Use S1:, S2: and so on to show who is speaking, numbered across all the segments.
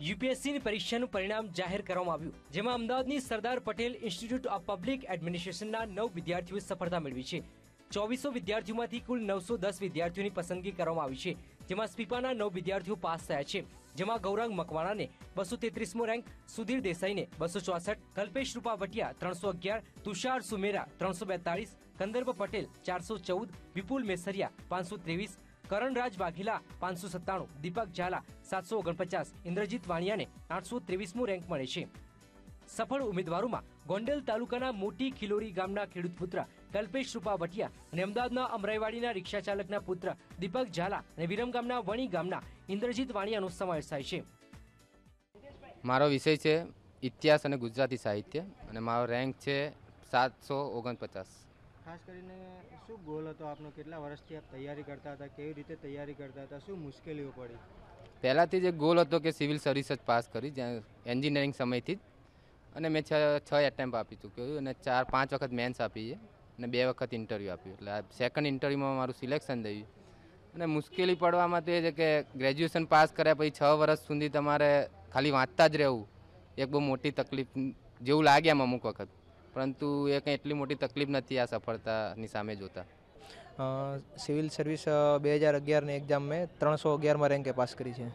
S1: યુપીએસસીની પરીક્ષાનું પરિણામ જાહેર કરવામાં આવ્યું, જેમાં અમદાવાદની Sardar Patel institute of public એડમિનિસ્ટ્રેશનના નવ વિદ્યાર્થીઓએ સફળતા મેળવી છે. ચોવીસો વિદ્યાર્થીઓમાંથી કુલ નવસો દસ વિદ્યાર્થીઓની પસંદગી કરવામાં આવી છે, જેમાં સ્પીપાના નવ વિદ્યાર્થીઓ પાસ થયા છે. જેમાં ગૌરાંગ મકવાણાને બસો તેત્રીસમો રેન્ક, સુધીર દેસાઈને બસો ચોસઠ, કલ્પેશ રૂપાવટિયા ત્રણસો અગિયાર, તુષાર સુમેરા ત્રણસો બેતાળીસ, કંદર્ભ પટેલ ચારસો ચૌદ, વિપુલ મેસરિયા પાંચસો ત્રેવીસ કરણરાજ વાઘેલા પાંચસો સત્તાણું. દીપક ઝાલા, સાતસો ઓગણપચાસ. ઇન્દ્રજીત વાણિયાને આઠસો ત્રેવીસમું રેન્ક મળે છે. સફળ ઉમેદવારોમાં ગોંડલ તાલુકાના મોટી ખિલોરી ગામના ખેડૂત પુત્ર કલ્પેશ રૂપાવટિયા અને અમદાવાદના અમરાઈવાડીના રિક્ષા ચાલકના પુત્ર દીપક ઝાલા અને વિરમગામના વણી ગામના ઇન્દ્રજીત વાણિયાનો સમાવેશ થાય છે.
S2: મારો વિષય છે ઇતિહાસ અને ગુજરાતી સાહિત્ય અને મારો રેન્ક છે સાતસો ઓગણપચાસ.
S3: ખાસ કરીને શું ગોલ હતો આપનો? કેટલા વર્ષથી આપ તૈયારી કરતા હતા? કેવી રીતે તૈયારી કરતા હતા? શું મુશ્કેલીઓ પડી?
S2: પહેલાંથી જ ગોલ હતો કે સિવિલ સર્વિસ જ પાસ કરી, જ્યાં એન્જિનિયરિંગ સમયથી જ. અને મેં છ છ એટેમ્પ આપી ચૂક્યું અને ચાર, પાંચ વખત મેન્સ આપી છે અને બે વખત ઇન્ટરવ્યૂ આપ્યું. એટલે આ સેકન્ડ ઇન્ટરવ્યૂમાં મારું સિલેક્શન થયું. અને મુશ્કેલી પડવામાં તો એ છે કે ગ્રેજ્યુએશન પાસ કર્યા પછી છ વર્ષ સુધી તમારે ખાલી વાંચતા જ રહેવું. એક બહુ મોટી તકલીફ જેવું લાગે એમ અમુક વખત. પરંતુ એ કંઈ એટલી મોટી તકલીફ નથી આ સફળતાની સામે જોતા.
S4: સિવિલ સર્વિસ બે હજાર અગિયારની એક્ઝામ મેં ત્રણસો અગિયારમાં રેન્કે પાસ કરી છે.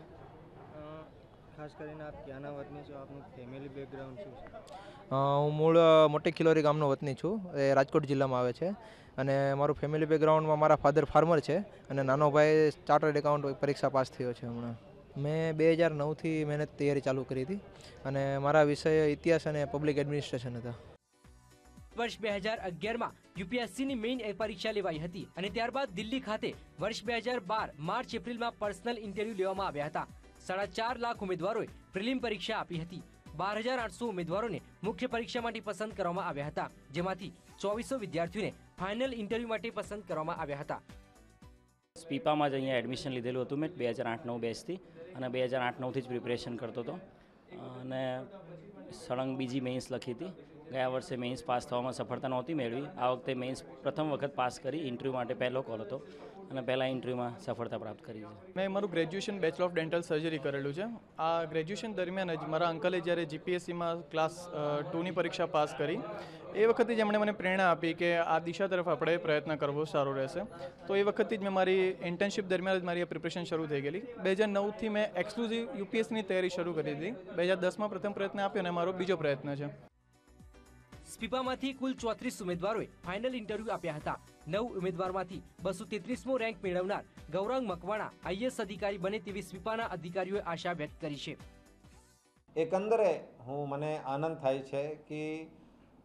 S3: ખાસ કરીને આપ ક્યાંના વતની છો? આપનું ફેમિલી બેકગ્રાઉન્ડ શું છે?
S4: હું મૂળ મોટી ખિલોરી ગામનો વતની છું. એ રાજકોટ જિલ્લામાં આવે છે. અને મારું ફેમિલી બેકગ્રાઉન્ડમાં મારા ફાધર ફાર્મર છે. અને નાનો ભાઈ ચાર્ટર્ડ એકાઉન્ટ પરીક્ષા પાસ થયો છે હમણાં. મેં બે હજાર નવથી મહેનત તૈયારી ચાલુ કરી હતી. અને મારા વિષય ઇતિહાસ અને પબ્લિક એડમિનિસ્ટ્રેશન હતા.
S1: વર્ષ બે હજાર અગિયારમાં યુપીએસસીની મેઇન પરીક્ષા લેવાઈ હતી અને ત્યારબાદ દિલ્હી ખાતે વર્ષ બે હજાર બાર માર્ચ એપ્રિલમાં પર્સનલ ઇન્ટરવ્યૂ લેવામાં આવ્યા હતા. સાડા ચાર લાખ ઉમેદવારોએ પ્રિલિમ પરીક્ષા આપી હતી. બાર હજાર આઠસો ઉમેદવારોને મુખ્ય પરીક્ષા માટે પસંદ કરવામાં આવ્યા હતા, જેમાંથી ચોવીસો વિદ્યાર્થીઓને ફાઇનલ ઇન્ટરવ્યુ માટે પસંદ કરવામાં આવ્યા હતા.
S5: સ્પીપામાં જ અહીંયા એડમિશન લીધેલું હતું મેં, બે હજાર આઠ નવ બેચથી અને બે હજાર આઠ નવથી જ પ્રિપરેશન કરતો હતો. અને સળંગ બીજી મેઇન્સ લખી હતી. ગયા વર્ષે મેઇન્સ પાસ થવામાં સફળતા નહોતી મેળવી. આ વખતે મેઇન્સ પ્રથમ વખત પાસ કરી ઇન્ટરવ્યૂ માટે પહેલો કોલ હતો અને પહેલાં ઇન્ટરવ્યૂમાં સફળતા પ્રાપ્ત કરી છે.
S6: મેં મારું graduation bachelor of dental surgery કરેલું છે. આ ગ્રેજ્યુએશન દરમિયાન જ મારા અંકલે જ્યારે જીપીએસસીમાં ક્લાસ ટુની પરીક્ષા પાસ કરી, એ વખતે જ એમણે મને પ્રેરણા આપી કે આ દિશા તરફ આપણે પ્રયત્ન કરવો સારો રહેશે. તો એ વખતથી જ મેં મારી ઇન્ટર્નશિપ દરમિયાન જ મારી પ્રિપરેશન શરૂ થઈ ગયેલી. બે હજાર નવથી મેં એક્સક્લુઝિવ યુપીએસસીની તૈયારી શરૂ કરી હતી બે હજાર દસમાં પ્રથમ પ્રયત્ન આપ્યો અને મારો બીજો પ્રયત્ન છે.
S1: સ્પીપામાંથી કુલ ચોત્રીસ ઉમેદવારોએ ફાઇનલ ઇન્ટરવ્યૂ આપ્યા હતા. નવ ઉમેદવારમાંથી બસો તેત્રીસમો રેન્ક મેળવનાર ગૌરાંગ મકવાણા આઈએસ અધિકારી બને તેવી સ્પીપાના અધિકારીઓએ આશા વ્યક્ત કરી છે.
S7: એકંદરે હું, મને આનંદ થાય છે કે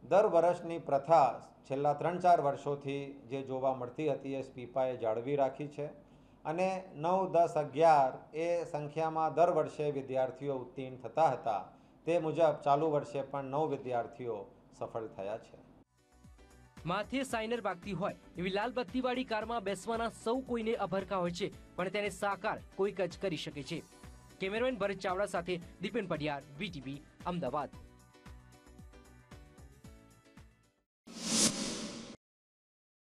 S7: દર વર્ષની પ્રથા છેલ્લા ત્રણ ચાર વર્ષોથી જે જોવા મળતી હતી એ સ્પીપાએ જાળવી રાખી છે અને નવ, દસ, અગિયાર એ સંખ્યામાં દર વર્ષે વિદ્યાર્થીઓ ઉત્તીર્ણ થતા હતા. તે મુજબ ચાલુ વર્ષે પણ નવ વિદ્યાર્થીઓ સફળ થયા છે.
S1: માથે સાઇનર વાગતી હોય એવી લાલ બત્તીવાળી કારમાં બેસવાના સૌ કોઈને અભરખા હોય છે, પણ તેને સાકાર કોઈક જ કરી શકે છે. કેમેરામેન ભરત ચાવડા સાથે દીપેન પઢિયાર વીટીવી અમદાવાદ.